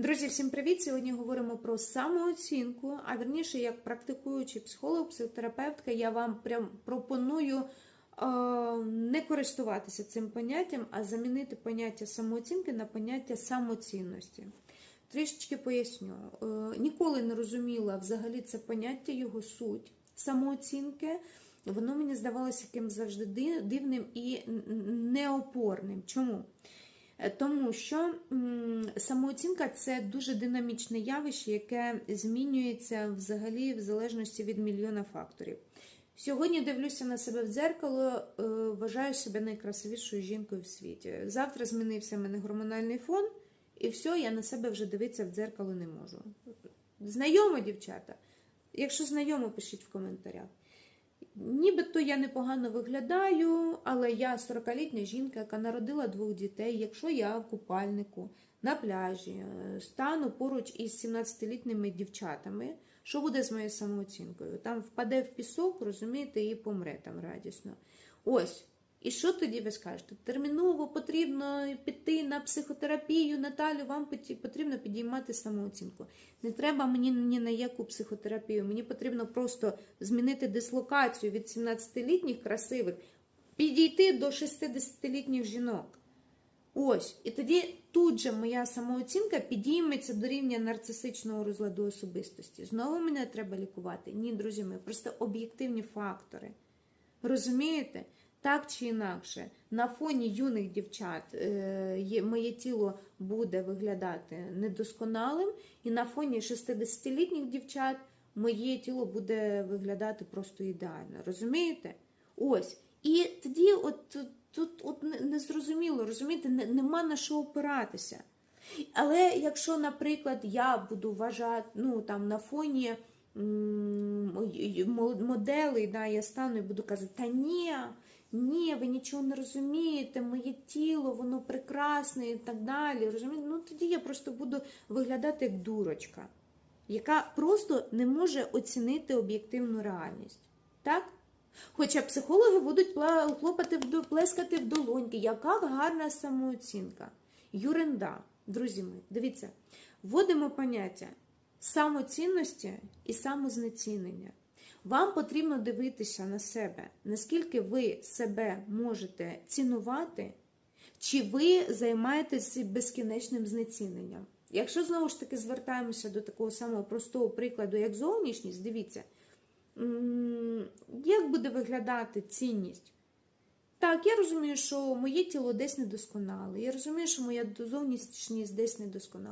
Друзі, всім привіт! Сьогодні говоримо про самооцінку. А верніше, як практикуючий психолог, психотерапевтка, я вам прям пропоную е, не користуватися цим поняттям, а замінити поняття самооцінки на поняття самоцінності. Трішечки поясню. Е, ніколи не розуміла взагалі це поняття, його суть самооцінки. Воно мені здавалося яким завжди дивним і неопорним. Чому? Е, Тому що самооцінка це дуже динамічне явище, яке змінюється взагалі в залежності від мільйона факторів. Сьогодні дивлюся на себе в дзеркало, е, вважаю себе найкрасивішою жінкою в світі. Завтра змінився в мене гормональний фон, і все, я на себе вже дивитися в дзеркало не можу. Знайомо, дівчата? Якщо знайомо, пишіть в коментарях. Нібито я непогано виглядаю, але я 40-літня жінка, яка народила двох дітей. Якщо я в купальнику на пляжі е, стану поруч із 17-літніми дівчатами, що буде з моєю самооцінкою? Там впаде в пісок, розумієте, і помре там радісно. Ось. І що тоді ви скажете? Терміново потрібно піти на психотерапію, Наталю, вам потрібно підіймати самооцінку. Не треба мені ні на яку психотерапію. Мені потрібно просто змінити дислокацію від 17-літніх красивих, підійти до 60-літніх жінок. Ось. І тоді тут же моя самооцінка підійметься до рівня нарцисичного розладу особистості. Знову мене треба лікувати? Ні, друзі мої, просто об'єктивні фактори. Розумієте? Так чи інакше, на фоні юних дівчат е, моє тіло буде виглядати недосконалим, і на фоні 60-літніх дівчат моє тіло буде виглядати просто ідеально. Розумієте? Ось. І тоді, от тут, от незрозуміло, розумієте, нема на що опиратися. Але якщо, наприклад, я буду вважати, ну там на фоні моделей, да, я стану і буду казати, та ні, ні, ви нічого не розумієте, моє тіло, воно прекрасне і так далі. Розумієте? Ну тоді я просто буду виглядати як дурочка, яка просто не може оцінити об'єктивну реальність. Так? Хоча психологи будуть хлопати плескати в долоньки, яка гарна самооцінка. Юренда, друзі мої, дивіться, вводимо поняття самоцінності і самознецінення. Вам потрібно дивитися на себе, наскільки ви себе можете цінувати, чи ви займаєтеся безкінечним знеціненням. Якщо знову ж таки звертаємося до такого самого простого прикладу, як зовнішність, дивіться, як буде виглядати цінність? Так, я розумію, що моє тіло десь недосконале. Я розумію, що моя зовнішність десь недосконала.